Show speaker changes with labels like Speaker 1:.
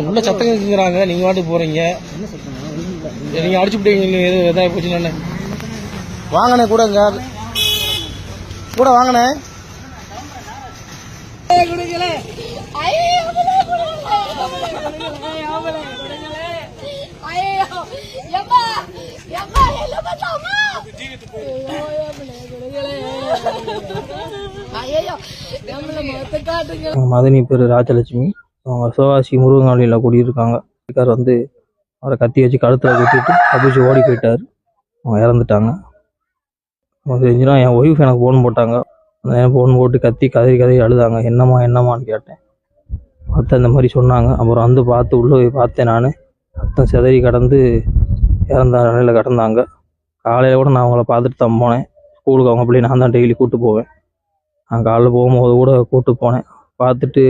Speaker 1: உள்ள சத்தம் கேட்குறாங்க நீங்க வாட்டு போறீங்க நீங்க அடிச்சு விட்டீங்க எது எதாவது போச்சுன்னு வாங்கண்ணே கூட இங்க கூட வாங்கண்ணே
Speaker 2: காட்டுங்க
Speaker 1: மதனி பேர் ராஜலட்சுமி. அவங்க சிவகாசி முருகங்காலியில் குடியிருக்காங்க. வீட்டுக்கார் வந்து அவரை கத்தி வச்சு கழுத்தில் குத்திட்டு தப்பிச்சு ஓடி போயிட்டார். அவங்க இறந்துட்டாங்க. அவங்க தெரிஞ்சுனா என் ஒய்ஃப் எனக்கு ஃபோன் போட்டாங்க. என் ஃபோன் போட்டு கத்தி கதறி கதறி அழுதாங்க. என்னம்மா என்னம்மான்னு கேட்டேன். பார்த்து அந்த மாதிரி சொன்னாங்க. அப்புறம் வந்து பார்த்து உள்ளே போய் பார்த்தேன் நான். ரத்தம் சிதறி கடந்து இறந்த நிலையில் கிடந்தாங்க. காலையில் கூட நான் அவங்கள பார்த்துட்டு தான் போனேன். ஸ்கூலுக்கு அவங்க பிள்ளைய நான் தான் டெய்லி கூப்பிட்டு போவேன். நான் காலைல போகும்போது கூட கூப்பிட்டு போனேன். பார்த்துட்டு